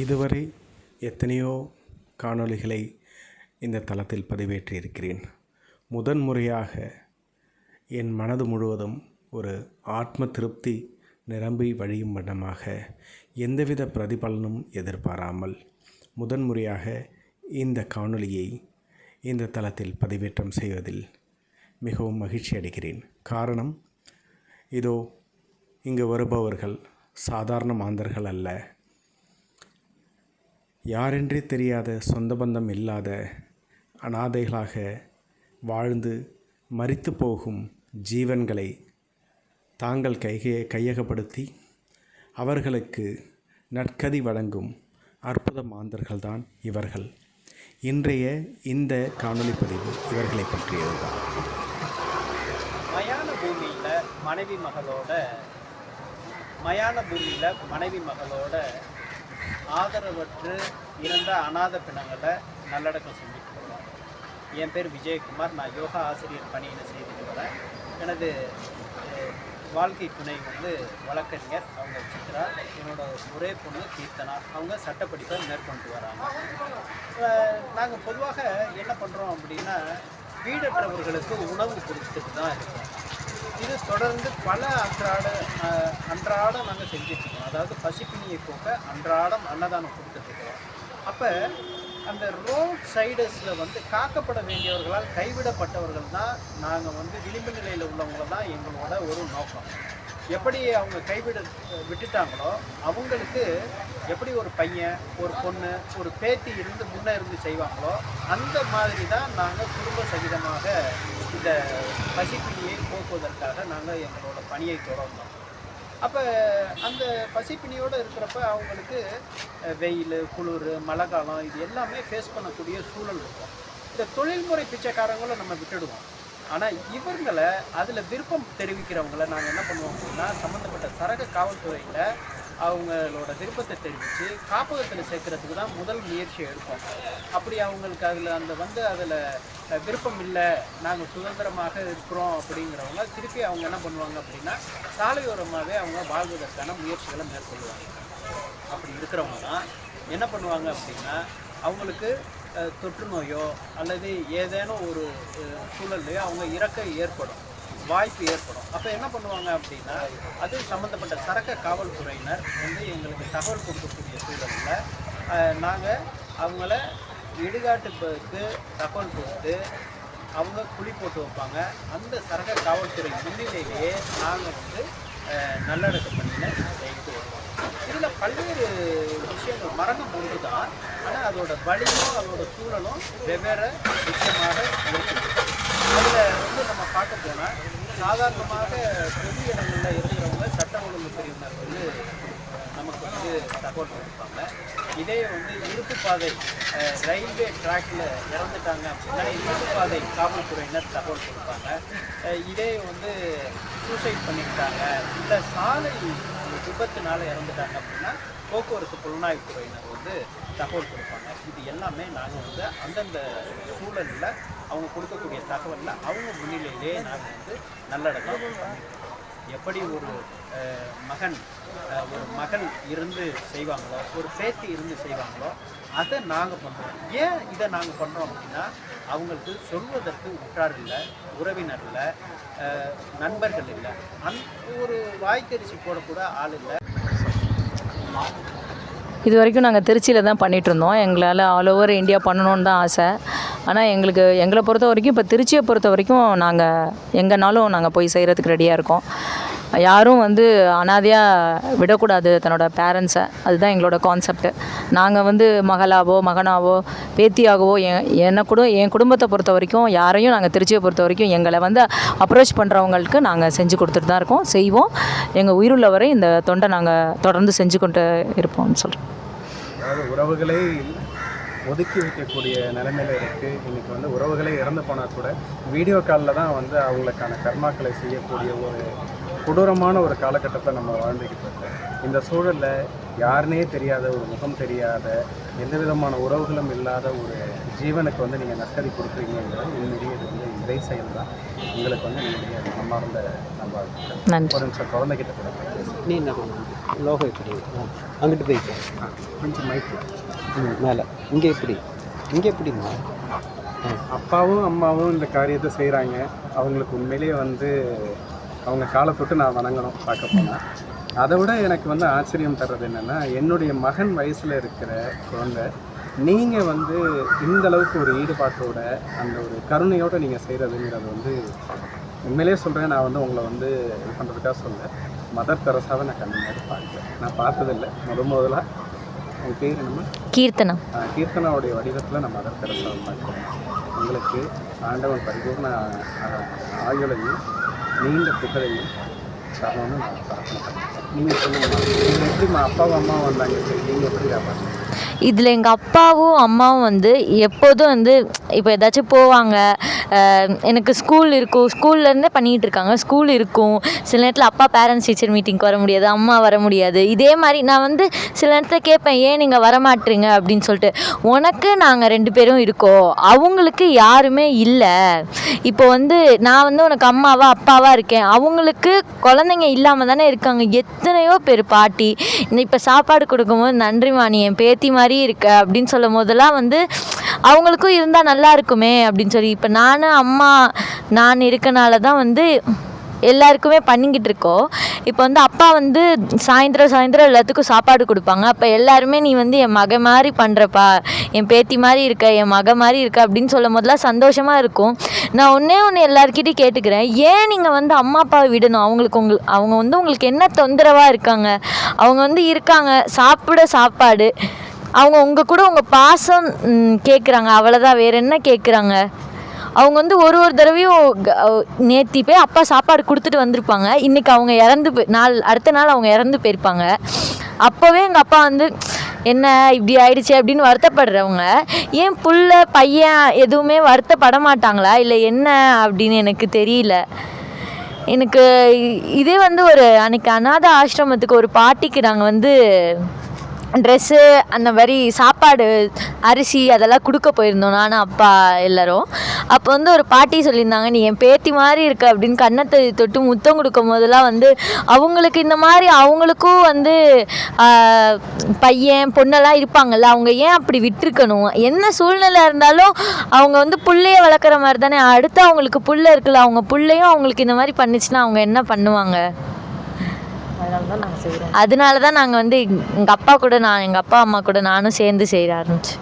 இதுவரை எத்தனையோ காணொளிகளை இந்த தளத்தில் பதிவேற்றியிருக்கிறேன். முதன் முறையாக என் மனது முழுவதும் ஒரு ஆத்ம திருப்தி நிரம்பி வழியும் வண்ணமாக எந்தவித பிரதிபலனும் எதிர்பாராமல் முதன்முறையாக இந்த காணொளியை இந்த தளத்தில் பதிவேற்றம் செய்வதில் மிகவும் மகிழ்ச்சி அடைகிறேன். காரணம் இதோ இங்கு வருபவர்கள் சாதாரண மாந்தர்கள் அல்ல. யாரென்றே தெரியாத சொந்த பந்தம் இல்லாத அனாதைகளாக வாழ்ந்து மறித்து போகும் ஜீவன்களை தாங்கள் கைகை கையகப்படுத்தி அவர்களுக்கு நற்கதி வழங்கும் அற்புத மாந்தர்கள்தான் இவர்கள். இன்றைய இந்த காணொலி பதிவு இவர்களை பற்றியதுதான். மயான பூமியில் மனைவி மகளோட மயான பூமியில் மனைவி மகளோட ஆதரவற்று இறந்த அநாத பிணங்களை நல்லடக்கம் செஞ்சுட்டு வருவாங்க என் பேர் விஜயகுமார். நான் யோகா ஆசிரியர் பணியில் செய்துட்டு வரேன். எனது வாழ்க்கை துணை வந்து வழக்கறிஞர் அவங்க சித்ரா என்னோட ஒரே பொண்ணு கீர்த்தனா. அவங்க சட்டப்படிப்பை மேற்கொண்டு வராங்க. நாங்கள் பொதுவாக என்ன பண்ணுறோம் அப்படின்னா வீடற்றவர்களுக்கு உணவு கொடுத்துட்டு தான் இருக்கோம். இது தொடர்ந்து பல அன்றாட அன்றாடம் நாங்கள் செஞ்சிட்ருக்கோம். அதாவது பசிப்பிணியை போக்க அன்றாடம் அன்னதானம் கொடுத்துட்ருக்கோம். அப்போ அந்த ரோட் சைடஸில் வந்து காக்கப்பட வேண்டியவர்களால் கைவிடப்பட்டவர்கள் தான் நாங்கள் வந்து விளிம்பு நிலையில் உள்ளவங்கள தான் எங்களோட ஒரு நோக்கம். எப்படி அவங்க கைவிட விட்டுட்டாங்களோ அவங்களுக்கு எப்படி ஒரு பையன் ஒரு பொண்ணு ஒரு பேத்தி இருந்து முன்னே இருந்து செய்வாங்களோ அந்த மாதிரி தான் நாங்கள் குடும்ப சகிதமாக இந்த பசிப்பிணியை போக்குவதற்காக நாங்கள் எங்களோட பணியை தொடர்ந்தோம். அப்போ அந்த பசிப்பிணியோடு இருக்கிறப்ப அவங்களுக்கு வெயில் குளிர் மழை காலம் இது எல்லாமே ஃபேஸ் பண்ணக்கூடிய சூழல் இருக்கும். இந்த தொழில்முறை பிச்சைக்காரங்களும் நம்ம விட்டுடுவோம். ஆனால் இவங்களை அதில் விருப்பம் தெரிவிக்கிறவங்கள நாங்கள் என்ன பண்ணுவோம் அப்படின்னா சம்மந்தப்பட்ட சரக காவல்துறையில் அவங்களோட விருப்பத்தை தெரிவித்து காப்பகத்தில் சேர்க்கறதுக்கு தான் முதல் முயற்சி எடுப்போம். அப்படி அவங்களுக்கு அதில் அந்த வந்து அதில் விருப்பம் இல்லை நாங்கள் சுதந்திரமாக இருக்கிறோம் அப்படிங்கிறவங்க திருப்பி அவங்க என்ன பண்ணுவாங்க அப்படின்னா சாலையோரமாகவே அவங்க வாழ்வதற்கான முயற்சிகளை மேற்கொள்வாங்க. அப்படி இருக்கிறவங்க தான் என்ன பண்ணுவாங்க அப்படின்னா அவங்களுக்கு தொற்று நோயோ அல்லது ஏதேனும் ஒரு சூழல்லையோ அவங்க இறக்க ஏற்படும். வாய்ப்பு ஏற்படும். அப்போ என்ன பண்ணுவாங்க அப்படின்னா அது சம்மந்தப்பட்ட சரக்க காவல்துறையினர் வந்து எங்களுக்கு தகவல் கொடுக்கக்கூடிய சூழலில் நாங்கள் அவங்கள இடுகாட்டுக்கு தகவல் கொடுத்து அவங்க குழி போட்டு வைப்பாங்க. அந்த சரக காவல்துறை முன்னிலையிலேயே நாங்கள் வந்து நல்லடக்கம் பண்ணின செய்து இதில் பல்வேறு விஷயங்கள் மரணம் ஒன்று தான் ஆனால் அதோட வழியும் அதோட சூழலும் வெவ்வேறு விஷயமாக இருக்குது. அதில் வந்து நம்ம பார்க்க போனால் சாதாரணமாக பொது இடங்களில் இருக்கிறவங்க சட்ட ஒழுங்கு பிரிவினர் வந்து நமக்கு வந்து தகவல் கொடுப்பாங்க. இதே வந்து இருப்பு பாதை ரயில்வே ட்ராக்ல இறந்துட்டாங்க அப்படின்னா இருப்பு பாதை காவல்துறையினர் தகவல் கொடுப்பாங்க. இதே வந்து சூசைட் பண்ணிக்கிட்டாங்க. இல்லை சாலை விபத்துனால இறந்துட்டாங்க அப்படின்னா போக்குவரத்து புலனாய்வு துறையினர் வந்து தகவல் கொடுப்பாங்க. இது எல்லாமே நாங்கள் வந்து அந்தந்த சூழலில் அவங்க கொடுக்கக்கூடிய தகவலில் அவங்க முன்னிலையிலேயே நாங்கள் வந்து நல்லடக்கம் எப்படி ஒரு மகன் ஒரு மகள் இருந்து செய்வாங்களோ ஒரு பேத்தி இருந்து செய்வாங்களோ அதை நாங்கள் பண்ணுறோம் ஏன் இதை நாங்கள் பண்ணுறோம் அப்படின்னா அவங்களுக்கு சொல்வதற்கு உற்றார் இல்லை உறவினர் இல்லை நண்பர்கள் இல்லை. அந் ஒரு வாய்க்கரிசி போடக்கூட ஆள் இல்லை. இது வரைக்கும் நாங்கள் திருச்சியில் தான் பண்ணிகிட்ருந்தோம் எங்களால் ஆல் ஓவர் இந்தியா பண்ணணுன்னு தான் ஆசை. ஆனால் எங்களுக்கு எங்களை பொறுத்த வரைக்கும் இப்போ திருச்சியை பொறுத்த வரைக்கும் நாங்கள் எங்கேனாலும் நாங்கள் போய் செய்கிறதுக்கு ரெடியாக இருக்கோம். யாரும் வந்து அனாதையாக விடக்கூடாது தன்னோட பேரண்ட்ஸை அதுதான் எங்களோட கான்செப்ட் நாங்கள் வந்து மகளாவோ மகனாவோ பேத்தியாகவோ என் என்னை கூட என் குடும்பத்தை பொறுத்த வரைக்கும் யாரையும் நாங்கள் திருச்சியை பொறுத்த வரைக்கும் எங்களை வந்து அப்ரோச் பண்ணுறவங்களுக்கு நாங்கள் செஞ்சு கொடுத்துட்டு தான் இருக்கோம். செய்வோம். எங்கள் உயிருள்ள வரை இந்த தொண்டை நாங்கள் தொடர்ந்து செஞ்சு கொண்டு இருப்போம்னு சொல்கிறோம் உறவுகளை ஒதுக்கி வைக்கக்கூடிய நிலைமையில இருக்குது இன்றைக்கி வந்து உறவுகளே இறந்து போனால் கூட வீடியோ காலில் தான் வந்து அவங்களுக்கான கர்மாக்களை செய்யக்கூடிய ஒரு கொடூரமான ஒரு காலகட்டத்தை நம்ம வாழ்ந்துக்கிட்டு இருக்கோம். இந்த சூழலில் யாருனே தெரியாத ஒரு முகம் தெரியாத எந்த விதமான உறவுகளும் இல்லாத ஒரு ஜீவனுக்கு வந்து நீங்கள் நற்கதி கொடுக்குறீங்கிறது உண்மையிலேயே இது வந்து இந்த இறை செயல் தான் உங்களுக்கு வந்து என்னுடைய மனமார்ந்த நன்றி. ஒரு நிமிஷம் குழந்தைகிட்ட கூட. நீ என்ன லோகம் இப்படி அங்கிட்டு ஆ, கொஞ்சம் மைக்கு மேலே. இங்கே எப்படி? இங்கே எப்படிம்மா? அப்பாவும் அம்மாவும் இந்த காரியத்தை செய்கிறாங்க அவங்களுக்கு உண்மையிலேயே வந்து அவங்க காலை தொட்டு நான் வணங்கணும் பார்க்க போனால் அதை விட எனக்கு வந்து ஆச்சரியம் தர்றது என்னென்னா என்னுடைய மகன் வயசில் இருக்கிற குழந்தை நீங்கள் வந்து இந்த அளவுக்கு ஒரு ஈடுபாட்டோட அந்த ஒரு கருணையோடு நீங்கள் செய்கிறதுங்கிறது வந்து உண்மையிலேயே சொல்கிறேன் நான் வந்து உங்களை வந்து இது பண்ணுறதுக்காக சொல்ல மதர் தெரசாவை நான் கண்ணு மாதிரி பார்க்குறேன் நான் பார்த்ததில்லை. முத முதலாக உங்கள் பேர் என்னம்மா? கீர்த்தனம் ஆஹ் கீர்த்தனாவுடைய வடிவத்தில் நம்ம மதர் தெரசாவை பார்க்குறோம் உங்களுக்கு ஆண்டவன் பரிபூர்ண ஆயுளையும் நீண்ட புகழையும் தரணும்னு நான் பிரார்த்தனை பண்ணுறேன் நீங்கள் சொல்லுங்கள் நீங்கள் எப்படி அப்பாவும் அம்மாவும் வந்தாங்க? சரி நீங்கள் எப்படி காப்பாற்றுங்க இதில் எங்கள் அப்பாவும் அம்மாவும் வந்து எப்போதும் வந்து இப்போ ஏதாச்சும் போவாங்க எனக்கு ஸ்கூல் இருக்கும். ஸ்கூல்லேருந்தே பண்ணிகிட்டு இருக்காங்க. ஸ்கூல் இருக்கும். சில நேரத்தில் அப்பா பேரண்ட்ஸ் டீச்சர் மீட்டிங்க்கு வர முடியாது அம்மா வர முடியாது. இதே மாதிரி நான் வந்து சில நேரத்தில் கேட்பேன் ஏன் நீங்கள் வரமாட்டீங்க? அப்படின்னு சொல்லிட்டு. உனக்கு நாங்கள் ரெண்டு பேரும் இருக்கோம். அவங்களுக்கு யாருமே இல்லை. இப்போ வந்து நான் வந்து உனக்கு அம்மாவா அப்பாவா இருக்கேன். அவங்களுக்கு குழந்தைங்க இல்லாமல் தானே இருக்காங்க. எத்தனையோ பேர் பாட்டி. இப்போ சாப்பாடு கொடுக்கும்போது நன்றிம்மா நீ என் பேத்தி மாதிரி மாதிரி இருக்க அப்படின்னு சொல்லும் போதெல்லாம் வந்து அவங்களுக்கும் இருந்தால் நல்லா இருக்குமே அப்படின்னு சொல்லி இப்போ நான் அம்மா நான் இருக்கனால தான் வந்து எல்லாருக்குமே பண்ணிக்கிட்டு இருக்கோம். இப்போ வந்து அப்பா வந்து சாயந்தரம் சாயந்தரம் எல்லாத்துக்கும் சாப்பாடு கொடுப்பாங்க. அப்போ எல்லாருமே நீ வந்து என் மக மாதிரி பண்ணுறப்பா என் பேத்தி மாதிரி இருக்க என் மக மாதிரி இருக்க அப்படின்னு சொல்லும் போதெல்லாம் சந்தோஷமாக இருக்கும். நான் ஒன்றே ஒன்று எல்லாருக்கிட்டையும் கேட்டுக்கிறேன். ஏன் நீங்கள் வந்து அம்மா அப்பாவை விடணும்? அவங்களுக்கு உங்கள் அவங்க வந்து உங்களுக்கு என்ன தொந்தரவாக இருக்காங்க? அவங்க வந்து இருக்காங்க சாப்பிட சாப்பாடு. அவங்க உங்கள் கூட உங்கள் பாசம் கேட்குறாங்க அவ்வளோதான் வேறு என்ன கேட்குறாங்க அவங்க வந்து ஒரு ஒரு தடவையும் நேத்தி போய் அப்பா சாப்பாடு கொடுத்துட்டு வந்திருப்பாங்க. இன்றைக்கி அவங்க இறந்து போய் நாள் அடுத்த நாள் அவங்க இறந்து போயிருப்பாங்க. அப்போவே எங்கள் அப்பா வந்து என்ன இப்படி ஆயிடுச்சு அப்படின்னு வருத்தப்படுறவங்க. ஏன் புள்ள பையன் எதுவுமே வருத்தப்பட மாட்டாங்களா இல்லை என்ன அப்படின்னு எனக்கு தெரியல. எனக்கு இதே வந்து ஒரு அன்னைக்கு அநாத ஆசிரமத்துக்கு ஒரு பாட்டிக்கு நாங்கள் வந்து ட்ரெஸ்ஸு அந்த மாதிரி சாப்பாடு அரிசி அதெல்லாம் கொடுக்க போயிருந்தோம் நானும் அப்பா எல்லோரும். அப்போ வந்து ஒரு பாட்டி சொல்லியிருந்தாங்க நீ என் பேத்தி மாதிரி இருக்க அப்படின்னு கண்ணத்தை தொட்டு முத்தம் கொடுக்கும் போதெல்லாம் வந்து அவங்களுக்கு இந்த மாதிரி அவங்களுக்கும் வந்து பையன் பொண்ணெல்லாம் இருப்பாங்கல்ல அவங்க ஏன் அப்படி விட்டுருக்கணும்? என்ன சூழ்நிலை இருந்தாலும் அவங்க வந்து பிள்ளைய வளர்க்குற மாதிரி தானே? அடுத்து அவங்களுக்கு புள்ள இருக்குல்ல அவங்க புள்ளையும் அவங்களுக்கு இந்த மாதிரி பண்ணுச்சுன்னா அவங்க என்ன பண்ணுவாங்க? அதனால தான் நாங்கள் வந்து எங்கள் அப்பா கூட நான் எங்கள் அப்பா அம்மா கூட நானும் சேர்ந்து செய்ய ஆரம்பிச்சு